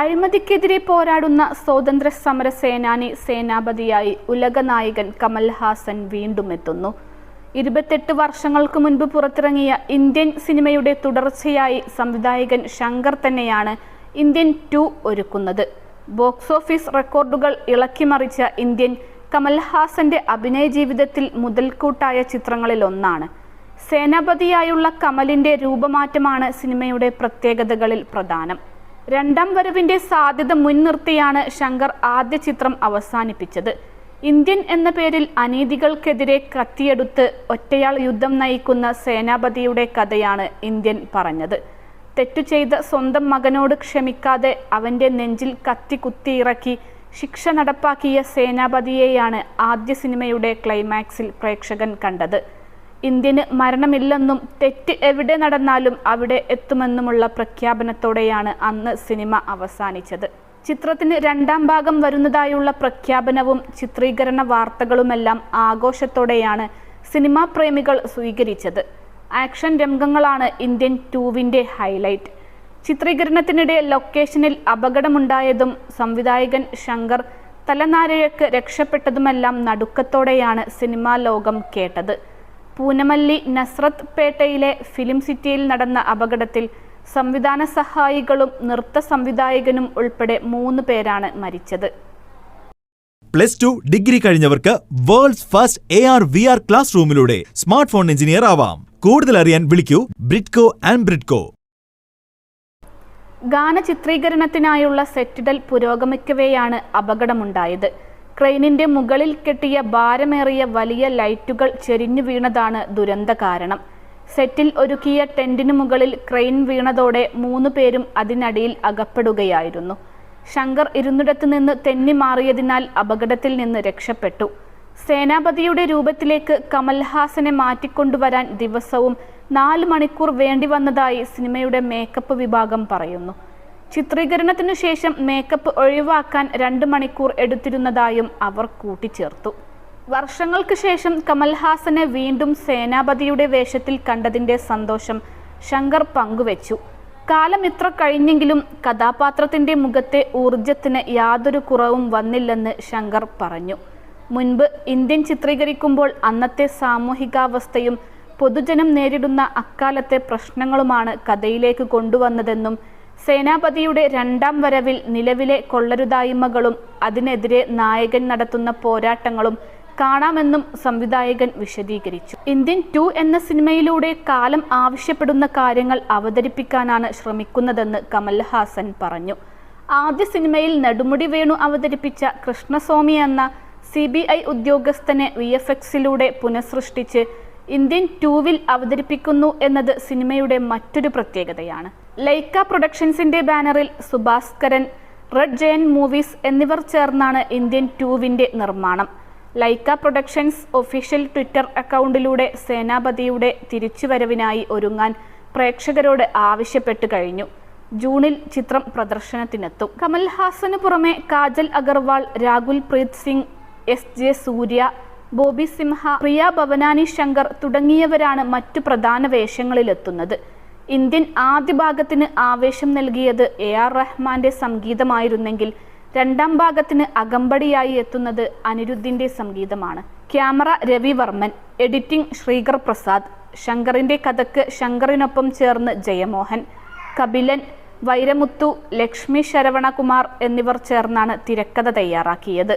അഴിമതിക്കെതിരെ പോരാടുന്ന സ്വാതന്ത്ര്യ സമര സേനാനി സേനാപതിയായി ഉലകനായകൻ കമൽഹാസൻ വീണ്ടും എത്തുന്നു ഇരുപത്തെട്ട് വർഷങ്ങൾക്ക് മുൻപ് പുറത്തിറങ്ങിയ ഇന്ത്യൻ സിനിമയുടെ തുടർച്ചയായി സംവിധായകൻ ശങ്കർ തന്നെയാണ് ഇന്ത്യൻ ടു ഒരുക്കുന്നത്. ബോക്സ് ഓഫീസ് റെക്കോർഡുകൾ ഇളക്കിമറിച്ച ഇന്ത്യൻ കമൽഹാസന്റെ അഭിനയ ജീവിതത്തിൽ മുതൽക്കൂട്ടായ ചിത്രങ്ങളിലൊന്നാണ്. സേനാപതിയായുള്ള കമലിന്റെ രൂപമാറ്റമാണ് സിനിമയുടെ പ്രത്യേകതകളിൽ പ്രധാനം. രണ്ടാം വരവിന്റെ സാധ്യത മുൻനിർത്തിയാണ് ശങ്കർ ആദ്യ ചിത്രം അവസാനിപ്പിച്ചത്. ഇന്ത്യൻ എന്ന പേരിൽ അനീതികൾക്കെതിരെ കത്തിയെടുത്ത് ഒറ്റയാൾ യുദ്ധം നയിക്കുന്ന സേനാപതിയുടെ കഥയാണ് ഇന്ത്യൻ പറഞ്ഞത്. തെറ്റു ചെയ്ത സ്വന്തം മകനോട് ക്ഷമിക്കാതെ അവന്റെ നെഞ്ചിൽ കത്തി കുത്തിയിറക്കി ശിക്ഷ നടപ്പാക്കിയ സേനാപതിയെയാണ് ആദ്യ സിനിമയുടെ ക്ലൈമാക്സിൽ പ്രേക്ഷകൻ കണ്ടത്. ഇന്ത്യന് മരണമില്ലെന്നും തെറ്റ് എവിടെ നടന്നാലും അവിടെ എത്തുമെന്നുമുള്ള പ്രഖ്യാപനത്തോടെയാണ് അന്ന് സിനിമ അവസാനിച്ചത്. ചിത്രത്തിന് രണ്ടാം ഭാഗം വരുന്നതായുള്ള പ്രഖ്യാപനവും ചിത്രീകരണ വാർത്തകളുമെല്ലാം ആഘോഷത്തോടെയാണ് സിനിമാ പ്രേമികൾ സ്വീകരിച്ചത്. ആക്ഷൻ രംഗങ്ങളാണ് ഇന്ത്യൻ ടൂവിന്റെ ഹൈലൈറ്റ്. ചിത്രീകരണത്തിനിടെ ലൊക്കേഷനിൽ അപകടമുണ്ടായതും സംവിധായകൻ ശങ്കർ തലനാരിഴക്ക് രക്ഷപ്പെട്ടതുമെല്ലാം നടുക്കത്തോടെയാണ് സിനിമാ ലോകം കേട്ടത്. പൂനമല്ലി നസ്രത്ത് പേട്ടയിലെ ഫിലിം സിറ്റിയിൽ നടന്ന അപകടത്തിൽ സംവിധാന സഹായികളും നൃത്ത സംവിധായകനും ഉൾപ്പെടെ മൂന്ന് പേരാണ് മരിച്ചത്. Plus two degree കഴിഞ്ഞവർക്ക് world's first A R V R class റൂമിലൂടെ smart phone engineer ആവാം. കൂടുതൽ അറിയാൻ വിളിക്കൂ ബ്രിഡ്കോ ആൻഡ് ബ്രിഡ്കോ. ഗാന ചിത്രീകരണത്തിനായുള്ള സെറ്റിടൽ പുരോഗമിക്കവെയാണ് അപകടമുണ്ടായത്. ക്രെയിനിന്റെ മുകളിൽ കെട്ടിയ ഭാരമേറിയ വലിയ ലൈറ്റുകൾ ചെരിഞ്ഞു വീണതാണ് ദുരന്ത കാരണം. സെറ്റിൽ ഒരുക്കിയ ടെന്റിനു മുകളിൽ ക്രെയിൻ വീണതോടെ മൂന്നു പേരും അതിനടിയിൽ അകപ്പെടുകയായിരുന്നു. ശങ്കർ ഇരുന്നിടത്തു നിന്ന് തെന്നി മാറിയതിനാൽ അപകടത്തിൽ നിന്ന് രക്ഷപ്പെട്ടു. സേനാപതിയുടെ രൂപത്തിലേക്ക് കമൽഹാസനെ മാറ്റിക്കൊണ്ടുവരാൻ ദിവസവും നാല് മണിക്കൂർ വേണ്ടി വന്നതായി സിനിമയുടെ മേക്കപ്പ് വിഭാഗം പറയുന്നു. ചിത്രീകരണത്തിനു ശേഷം മേക്കപ്പ് ഒഴിവാക്കാൻ രണ്ട് മണിക്കൂർ എടുത്തിരുന്നതായും അവർ കൂട്ടിച്ചേർത്തു. വർഷങ്ങൾക്ക് ശേഷം കമൽഹാസനെ വീണ്ടും സേനാപതിയുടെ വേഷത്തിൽ കണ്ടതിന്റെ സന്തോഷം ശങ്കർ പങ്കുവച്ചു. കാലം ഇത്ര കഴിഞ്ഞെങ്കിലും കഥാപാത്രത്തിന്റെ മുഖത്തെ ഊർജത്തിന് യാതൊരു കുറവും വന്നില്ലെന്ന് ശങ്കർ പറഞ്ഞു. മുൻപ് ഇന്ത്യൻ ചിത്രീകരിക്കുമ്പോൾ അന്നത്തെ സാമൂഹികാവസ്ഥയും പൊതുജനം നേരിടുന്ന അക്കാലത്തെ പ്രശ്നങ്ങളുമാണ് കഥയിലേക്ക് കൊണ്ടുവന്നതെന്നും സേനാപതിയുടെ രണ്ടാം വരവിൽ നിലവിലെ കൊള്ളരുതായ്മകളും അതിനെതിരെ നായകൻ നടത്തുന്ന പോരാട്ടങ്ങളും കാണാമെന്നും സംവിധായകൻ വിശദീകരിച്ചു. ഇന്ത്യൻ ടു എന്ന സിനിമയിലൂടെ കാലം ആവശ്യപ്പെടുന്ന കാര്യങ്ങൾ അവതരിപ്പിക്കാനാണ് ശ്രമിക്കുന്നതെന്ന് കമൽഹാസൻ പറഞ്ഞു. ആദ്യ സിനിമയിൽ നെടുമുടി വേണു അവതരിപ്പിച്ച കൃഷ്ണസ്വാമി എന്ന സി ബി ഐ ഉദ്യോഗസ്ഥനെ വി എഫ് എക്സിലൂടെ പുനഃസൃഷ്ടിച്ച് ഇന്ത്യൻ ടൂവിൽ അവതരിപ്പിക്കുന്നു എന്നത് സിനിമയുടെ മറ്റൊരു പ്രത്യേകതയാണ്. ലൈക്ക പ്രൊഡക്ഷൻസിന്റെ ബാനറിൽ സുഭാസ്കരൻ റെഡ് ജയൻ മൂവീസ് എന്നിവർ ചേർന്നാണ് ഇന്ത്യൻ ടൂവിന്റെ നിർമ്മാണം. ലൈക്ക പ്രൊഡക്ഷൻസ് ഒഫീഷ്യൽ ട്വിറ്റർ അക്കൗണ്ടിലൂടെ സേനാപതിയുടെ തിരിച്ചുവരവിനായി ഒരുങ്ങാൻ പ്രേക്ഷകരോട് ആവശ്യപ്പെട്ടു കഴിഞ്ഞു. ജൂണിൽ ചിത്രം പ്രദർശനത്തിനെത്തും. കമൽഹാസന് പുറമെ കാജൽ അഗർവാൾ രാഹുൽ പ്രീത് സിംഗ് എസ് ജെ സൂര്യ ബോബി സിംഹ പ്രിയ ഭവനാനി ശങ്കർ തുടങ്ങിയവരാണ് മറ്റു പ്രധാന വേഷങ്ങളിലെത്തുന്നത്. ഇന്ത്യൻ ആദ്യ ഭാഗത്തിന് ആവേശം നൽകിയത് എ ആർ റഹ്മാന്റെ സംഗീതമായിരുന്നെങ്കിൽ രണ്ടാം ഭാഗത്തിന് അകമ്പടിയായി എത്തുന്നത് അനിരുദ്ധിന്റെ സംഗീതമാണ്. ക്യാമറ രവിവർമ്മൻ എഡിറ്റിംഗ് ശ്രീകർ പ്രസാദ് ശങ്കറിന്റെ കഥക്ക് ശങ്കറിനൊപ്പം ചേർന്ന് ജയമോഹൻ കപിലൻ വൈരമുത്തു ലക്ഷ്മി ശരവണകുമാർ എന്നിവർ ചേർന്നാണ് തിരക്കഥ തയ്യാറാക്കിയത്.